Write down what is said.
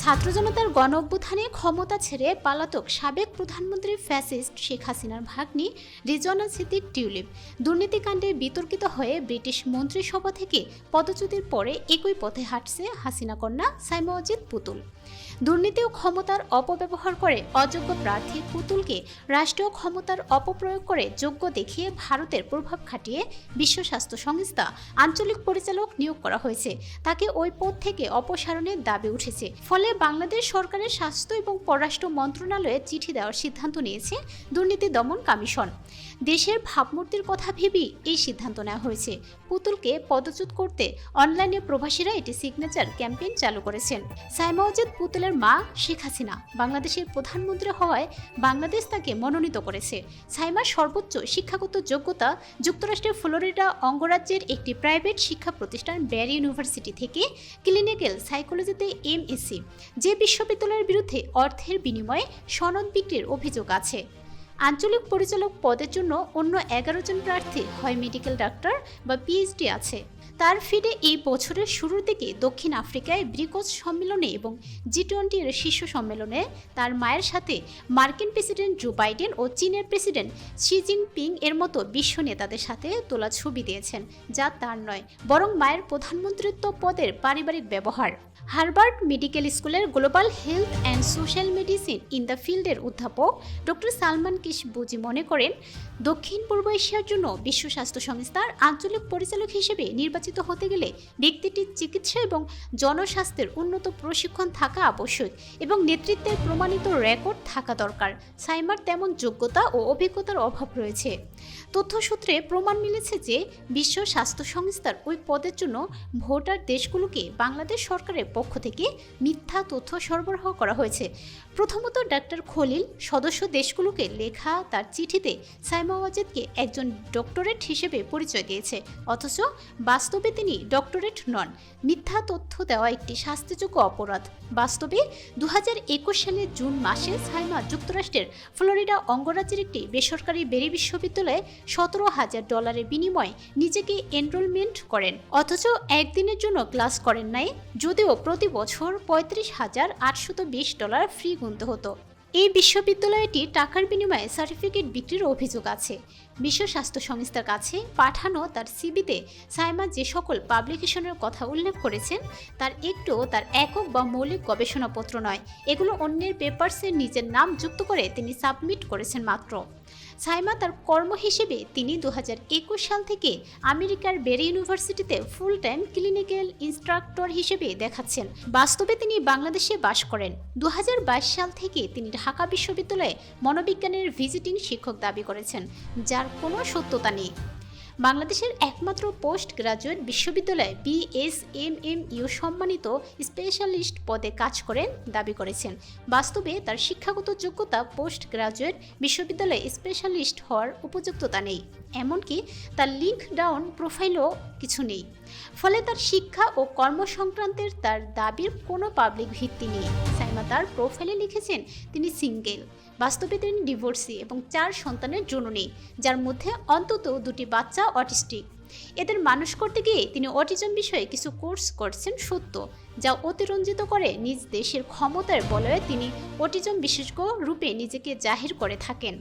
ছাত্র জনতার গণ অভ্যুত্থানে ক্ষমতা ছেড়ে পালাতক সাবেক প্রধানমন্ত্রী ফ্যাসিস্ট শেখ হাসিনার ভাগ্নি রিজনাল সিদ্দিক টিউলিপ দুর্নীতিকাণ্ডে বিতর্কিত হয়ে ব্রিটিশ মন্ত্রিসভা থেকে পদচ্যুতির পরে একই পথে হাঁটছে হাসিনা কন্যা সাইমা অজিত পুতুল। দুর্নীতি ও ক্ষমতার অপব্যবহার করে অযোগ্য প্রার্থী পুতুলকে রাষ্ট্রীয় ক্ষমতার অপপ্রয়োগ করে যোগ্য দেখিয়ে ভারতের প্রভাব খাটিয়ে বিশ্ব স্বাস্থ্য সংস্থা আঞ্চলিক পরিচালক নিয়োগ করা হয়েছে। তাকে ওই পদ থেকে অপসারণের দাবি উঠেছে। ফলে বাংলাদেশ সরকারের স্বাস্থ্য এবং পররাষ্ট্র মন্ত্রণালয়ে চিঠি দেওয়ার সিদ্ধান্ত নিয়েছে দুর্নীতি দমন কমিশন। দেশের ভাবমূর্তির কথা ভেবেই এই সিদ্ধান্ত নেওয়া হয়েছে। পুতুলকে পদচ্যুত করতে অনলাইনে প্রবাসীরা এটি সিগনেচার ক্যাম্পেইন চালু করেছেন। সাইমাউজেদ পুতুলের মা শেখ হাসিনা বাংলাদেশের প্রধানমন্ত্রী হওয়ায় বাংলাদেশ তাকে মনোনীত করেছে। সাইমার সর্বোচ্চ শিক্ষাগত যোগ্যতা যুক্তরাষ্ট্রের ফ্লোরিডা অঙ্গরাজ্যের একটি প্রাইভেট শিক্ষা প্রতিষ্ঠান ব্যারি ইউনিভার্সিটি থেকে ক্লিনিক্যাল সাইকোলজিতে এমএসসি যে বিশ্ববিদ্যালয়ের বিরুদ্ধে অর্থের বিনিময়ে সনদ বিক্রির অভিযোগ আছে। আঞ্চলিক পরিচালক পদের জন্য অন্য এগারো জন প্রার্থী হয় মেডিকেল ডাক্তার বা পিএইচডি আছে। তার ফিডে এই বছরের শুরুর দিকে দক্ষিণ আফ্রিকায় ব্রিকোজ সম্মেলনে এবং জি টোয়েন্টির শীর্ষ সম্মেলনে তার মায়ের সাথে মার্কিন প্রেসিডেন্ট জো বাইডেন ও চীনের প্রেসিডেন্ট শি জিনপিং এর মতো বিশ্ব নেতাদের সাথে তোলা ছবি দিয়েছেন, যা তার নয়, বরং মায়ের প্রধানমন্ত্রিত্ব পদের পারিবারিক ব্যবহার। হার্ভার্ড মেডিকেল স্কুলের global health and social medicine in the ফিল্ডের অধ্যাপক ডক্টর সালমান কিস বুজি মনে করেন, দক্ষিণ পূর্ব এশিয়ার জন্য বিশ্ব স্বাস্থ্য সংস্থার আঞ্চলিক পরিচালক হিসেবে নির্বাচিত হতে গেলে ব্যক্তিটির চিকিৎসা এবং জনস্বাস্থ্যের উন্নত প্রশিক্ষণ থাকা আবশ্যক এবং নেতৃত্বের প্রমাণিত রেকর্ড থাকা দরকার। সাইমার তেমন যোগ্যতা ও অভিজ্ঞতার অভাব রয়েছে। তথ্যসূত্রে প্রমাণ মিলেছে যে বিশ্ব স্বাস্থ্য সংস্থার ওই পদের জন্য ভোটার দেশগুলোকে বাংলাদেশ সরকারের পক্ষ থেকে মিথ্যা তথ্য সরবরাহ করা হয়েছে। প্রথমত ডাক্তার খলিল সদস্য দেশগুলোকে লেখা তার চিঠিতে সাইমা ওয়াজেদকে একজন ডক্টরেট হিসেবে পরিচয় দিয়েছে, অথচ বাস্তবে তিনি ডক্টরেট নন। মিথ্যা তথ্য দেওয়া একটি শাস্তিযোগ্য অপরাধ। বাস্তবে দু হাজার একুশ সালের জুন মাসে সাইমা যুক্তরাষ্ট্রের ফ্লোরিডা অঙ্গরাজ্যের একটি বেসরকারি বেরি বিশ্ববিদ্যালয়ে সতেরো হাজার ডলারের বিনিময়ে নিজেকে এনরোলমেন্ট করেন, অথচ একদিনের জন্য ক্লাস করেন নাই, যদিও প্রতি বছর পঁয়ত্রিশ হাজার আটশত বিশ ডলার ফ্রি গুনতে হতো। এই বিশ্ববিদ্যালয়টি টাকার বিনিময়ে সার্টিফিকেট বিক্রির অভিযোগ আছে। বিশ্ব স্বাস্থ্য সংস্থার কাছে পাঠানো তার সিবিতে সাইমা যে সকল পাবলিকেশনের কথা উল্লেখ করেছেন, তার একটুও তার একক বা মৌলিক গবেষণাপত্র নয়। এগুলো অন্যের পেপার্সের নিজের নাম যুক্ত করে তিনি সাবমিট করেছেন মাত্র। সাইমা তার কর্ম হিসেবে তিনি দু হাজার একুশ সাল থেকে আমেরিকার বেরি ইউনিভার্সিটিতে ফুল টাইম ক্লিনিক্যাল ইনস্ট্রাক্টর হিসেবে দেখাচ্ছেন। বাস্তবে তিনি বাংলাদেশে বাস করেন। দু হাজার বাইশ সাল থেকে তিনি ঢাকা বিশ্ববিদ্যালয়ে মনোবিজ্ঞানের ভিজিটিং শিক্ষক দাবি করেছেন, যার কোনো সত্যতা নেই। বাংলাদেশের একমাত্র পোস্ট গ্রাজুয়েট বিশ্ববিদ্যালয়ে বিএসএমএম ইউ সম্মানিত স্পেশালিস্ট পদে কাজ করেন, দাবি করেছেন। বাস্তবে তার শিক্ষাগত যোগ্যতা পোস্ট গ্রাজুয়েট বিশ্ববিদ্যালয়ে স্পেশালিস্ট হওয়ার উপযুক্ততা নেই। এমনকি তার লিঙ্ক ডাউন প্রোফাইলও কিছু নেই। ফলে তার শিক্ষা ও কর্মসংক্রান্তের তার দাবির কোনো পাবলিক ভিত্তি নেই। সাইমা তার প্রোফাইলে লিখেছেন, তিনি সিঙ্গেল বাস্তবে তিনি ডিভোর্সি এবং চার সন্তানের জননী, যার মধ্যে অন্তত দুটি বাচ্চা অটিস্টিক এদের মানুষ করতে গিয়ে তিনি অটিজম বিষয়ে কিছু কোর্স করছেন সত্য, যা অতিরঞ্জিত করে নিজ দেশের ক্ষমতার বলয়ে তিনি অটিজম বিশেষজ্ঞ রূপে নিজেকে জাহির করে থাকেন।